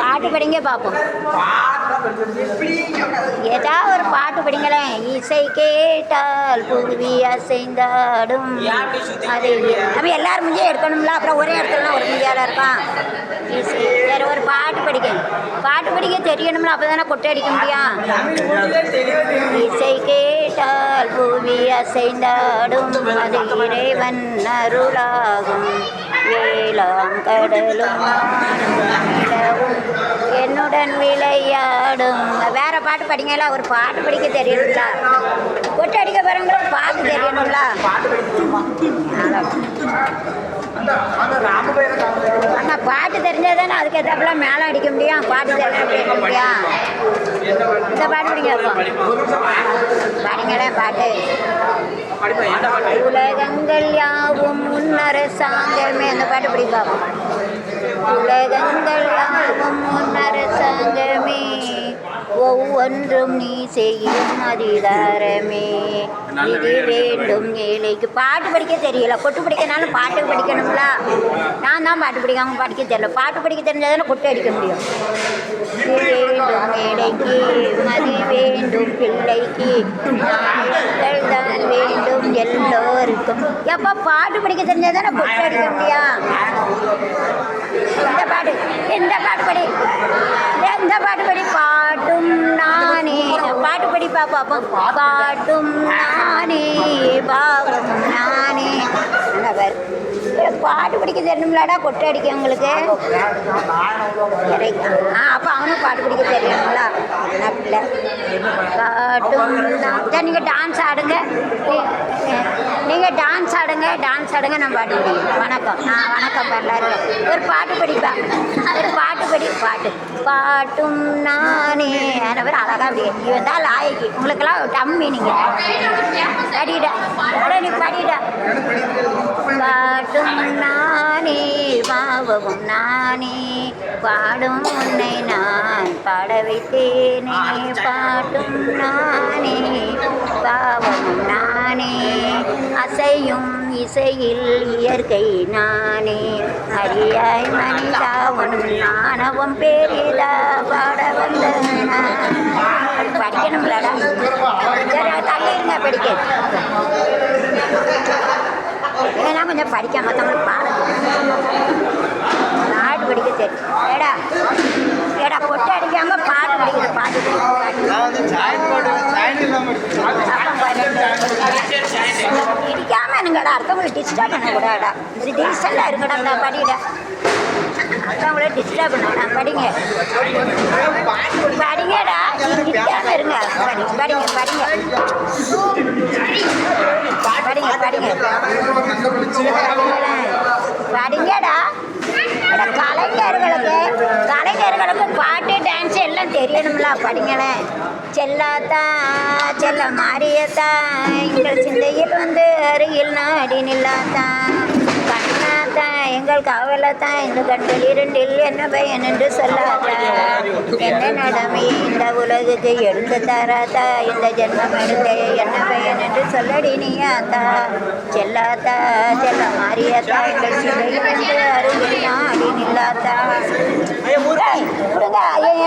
பாட்டு படிங்க பார்ப்போம் ஏதாவது ஒரு பாட்டு படிங்களேன். இசை கேட்டால் புவி அசைந்தாடும். அது நம்ம எல்லாரும் முஞ்சே எடுக்கணும்ல அப்புறம் ஒரே இடத்துல ஒரு முந்தியால இருக்கான் இசை. வேற ஒரு பாட்டு படிக்க பாட்டு படிக்க தெரியணும்ல அப்போ தானே கொட்டை அடிக்க முடியும். இசை கேட்டால் புவி அசைந்தாடும். அது இறைவன் அருளாகும். வேளாம் கடலும் என்னுடன் விளையாடும். வேற பாட்டு படிங்களா ஒரு பாட்டு படிக்க தெரியணும்ல கொட்டு அடிக்க போறவங்க பாட்டு தெரியணும்ல. அண்ணா பாட்டு தெரிஞ்சா தானே அதுக்கு ஏற்றாப்புல மேலே அடிக்க முடியும் பாட்டு தெரிஞ்சா அடிக்க முடியும். இந்த பாட்டு படிங்க பாடுங்களேன் பாட்டு. உலகங்கள் யாவும் முன்னரசாங்கமே அந்த பாட்டு பிடிப்பாங்க. உலகங்கள் யாவும் முன்னரசாங்கமே ஒவ்வொன்றும் நீ செய்யும் அதிகாரமே. இது வேண்டும் ஏழைக்கு. பாட்டு படிக்க தெரியல. கொட்டு படிக்கனாலும் பாட்டு படிக்கணும்ல. நான் தான் பாட்டு படிக்காம படிக்க தெரியல. பாட்டு படிக்க தெரிஞ்சாதானே கொட்டு அடிக்க முடியும். இது வேண்டும் ஏழைக்கு. மதி வேண்டும் பிள்ளைக்கு. நாட்கள் தான் வேண்டும் எல்லோருக்கும். எப்போ பாட்டு படிக்க தெரிஞ்சால் தானே கொட்டு அடிக்க முடியும்? இந்த பாட்டு? இந்த பாட்டு படி? எந்த பாட்டு படி? பாட்டும் நானே. பாட்டு படி பாப்போம். பாட்டும் நானே. பாவம் நானே. பாட்டு பிடிக்க தெரியணும்லடா கொட்டை அடிக்க உங்களுக்கு. ஆ அப்போ அவனும் பாட்டு பிடிக்க தெரியணுங்களா என்ன பாட்டும் நீங்கள் டான்ஸ் ஆடுங்க. நீங்கள் டான்ஸ் ஆடுங்க டான்ஸ் ஆடுங்க நான் பாடி வணக்கம். நான் வணக்கம் எல்லாரும் ஒரு பாட்டு படிப்பா. ஒரு பாட்டு படி பாட்டு. பாட்டும் நானே. அந்த பேர் அழகா அப்படி இவன் தான் உங்களுக்கெல்லாம் டம்மி நீங்கள் படிடா. அட நீ படிடா. பாட்டும் நான். பாவமும் நானே பாடும் உன்னை நான் பாட வைத்தேனே பாட்டும் நானே பாவமும் நானே அசையும் இசையில் இயற்கை நானே. அறியாய் மனிதா உன் நாணவம் பேரிதா பாட வந்த நான். படிக்கணும்லடா. சரி படிக்க. ஏன்னா கொஞ்சம் படிக்க மற்றவங்களுக்கு பாட பாட்டு படிக்க தெரியும் ஏடா ஏடா கொட்டை அடிக்காம பாட்டு படிக்கிற பாட்டு இடிக்காம இருங்கடா அடுத்தவங்களை டிஸ்டர்ப் பண்ணக்கூடாடா இது டீசெண்டாக இருங்கடா இந்த படிடா அடுத்தவங்கள டிஸ்டர்ப் பண்ணடா படிங்க. படிங்கடா இடிக்காம இருங்க. படி படிங்க படிங்க. படிங்க படிங்க. படிங்கடா கலைஞர்களுக்கு கலைஞர்களுக்கு பாட்டு டான்ஸ் எல்லாம் தெரியணும்ல படிங்களேன் செல்லாத்தா செல்ல மாரியத்தா எங்கள் சிந்தையில் வந்து அருகில் நாடி நில்லாத்தான் தான் எங்கள் காவலத்தான் இந்த கண்கள் இரண்டில் என்ன பையன் என்று சொல்லாதா? என்ன நடமை இந்த உலகுக்கு எழுந்து தாராதா? இந்த ஜென்மம் எடுத்த என்ன பையன் என்று சொல்லடி நீயாத்தா செல்லாத்தா செல்ல மாறியாத்தா எங்கள் சிந்தையில் வந்து அருகில் நாடி நில்லாத்தா ஐயோ,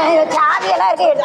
ஐயோ, சாவியெல்லாம் இருக்கு எடுத்து